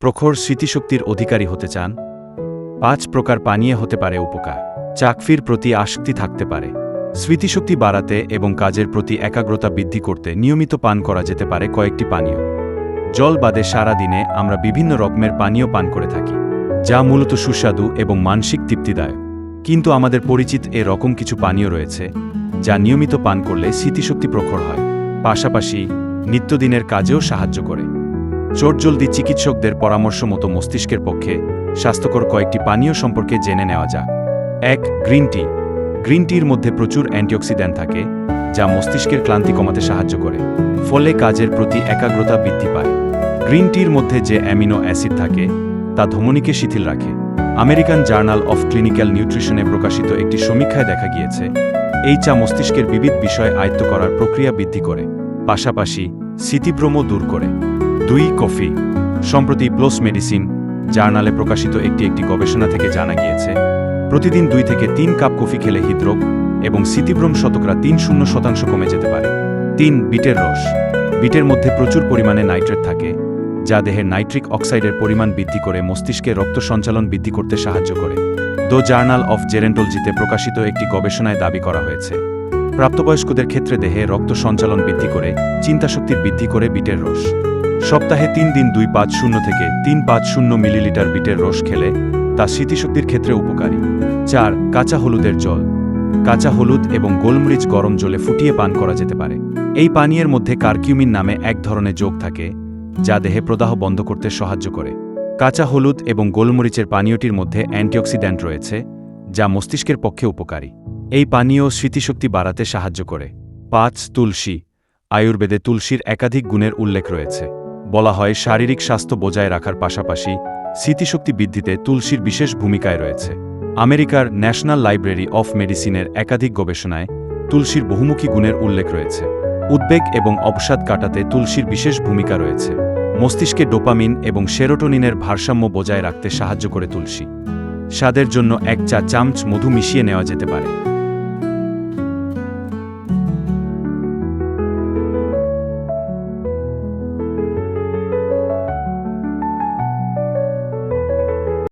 প্রখর স্মৃতিশক্তির অধিকারী হতে চান। পাঁচ প্রকার পানীয় হতে পারে উপকার। চাকফির প্রতি আসক্তি থাকতে পারে। স্মৃতিশক্তি বাড়াতে এবং কাজের প্রতি একাগ্রতা বৃদ্ধি করতে নিয়মিত পান করা যেতে পারে কয়েকটি পানীয়। জল বাদে সারা দিনে আমরা বিভিন্ন রকমের পানীয় পান করে থাকি, যা মূলত সুস্বাদু এবং মানসিক তৃপ্তিদায়ক। কিন্তু আমাদের পরিচিত এ রকম কিছু পানীয় রয়েছে, যা নিয়মিত পান করলে স্মৃতিশক্তি প্রখর হয়। পাশাপাশি নিত্যদিনের কাজেও সাহায্য করে। চটজলদি চিকিৎসকদের পরামর্শ মতো মস্তিষ্কের পক্ষে স্বাস্থ্যকর কয়েকটি পানীয় সম্পর্কে জেনে নেওয়া যাক। এক, গ্রিন টি। গ্রিন টির মধ্যে প্রচুর অ্যান্টিঅক্সিডেন্ট থাকে, যা মস্তিষ্কের ক্লান্তি কমাতে সাহায্য করে, ফলে কাজের প্রতি একাগ্রতা বৃদ্ধি পায়। গ্রিন টির মধ্যে যে অ্যামিনো অ্যাসিড থাকে, তা ধমনীকে শিথিল রাখে। আমেরিকান জার্নাল অফ ক্লিনিক্যাল নিউট্রিশনে প্রকাশিত একটি সমীক্ষায় দেখা গিয়েছে, এই চা মস্তিষ্কের বিবিধ বিষয় আয়ত্ত করার প্রক্রিয়া বৃদ্ধি করে, পাশাপাশি স্মৃতিভ্রমও দূর করে। দুই কফি, সম্প্রতি প্লোস মেডিসিন জার্নালে প্রকাশিত একটি একটি গবেষণা থেকে জানা গিয়েছে, প্রতিদিন দুই থেকে তিন কাপ কফি খেলে হৃদরোগ এবং স্মৃতিভ্রম শতকরা তিন শূন্য শতাংশ কমে যেতে পারে। তিন, বিটের রস। বিটের মধ্যে প্রচুর পরিমাণে নাইট্রেট থাকে, যা দেহের নাইট্রিক অক্সাইডের পরিমাণ বৃদ্ধি করে মস্তিষ্কে রক্ত সঞ্চালন বৃদ্ধি করতে সাহায্য করে। দ্য জার্নাল অফ জেরেন্টোলজিতে প্রকাশিত একটি গবেষণায় দাবি করা হয়েছে, প্রাপ্তবয়স্কদের ক্ষেত্রে দেহে রক্ত সঞ্চালন বৃদ্ধি করে, চিন্তাশক্তির বৃদ্ধি করে বিটের রস। সপ্তাহে তিন দিন দুই পাঁচ শূন্য থেকে তিন পাঁচ শূন্য মিলিলিটার বিটের রস খেলে তা স্মৃতিশক্তির ক্ষেত্রে উপকারী। চার, কাঁচা হলুদের জল। কাঁচা হলুদ এবং গোলমরিচ গরম জলে ফুটিয়ে পান করা যেতে পারে। এই পানীয়ের মধ্যে কার্কিউমিন নামে এক ধরনের যোগ থাকে, যা দেহে প্রদাহ বন্ধ করতে সাহায্য করে। কাঁচা হলুদ এবং গোলমরিচের পানীয়টির মধ্যে অ্যান্টিঅক্সিডেন্ট রয়েছে, যা মস্তিষ্কের পক্ষে উপকারী। এই পানীয় স্মৃতিশক্তি বাড়াতে সাহায্য করে। পাঁচ, তুলসী। আয়ুর্বেদে তুলসীর একাধিক গুণের উল্লেখ রয়েছে। বলা হয় শারীরিক স্বাস্থ্য বজায় রাখার পাশাপাশি স্মৃতিশক্তি বৃদ্ধিতে তুলসীর বিশেষ ভূমিকায় রয়েছে। আমেরিকার ন্যাশনাল লাইব্রেরি অফ মেডিসিনের একাধিক গবেষণায় তুলসীর বহুমুখী গুণের উল্লেখ রয়েছে। উদ্বেগ এবং অবসাদ কাটাতে তুলসীর বিশেষ ভূমিকা রয়েছে। মস্তিষ্কে ডোপামিন এবং সেরোটোনিনের ভারসাম্য বজায় রাখতে সাহায্য করে তুলসী। স্বাদের জন্য এক চা চামচ মধু মিশিয়ে নেওয়া যেতে পারে।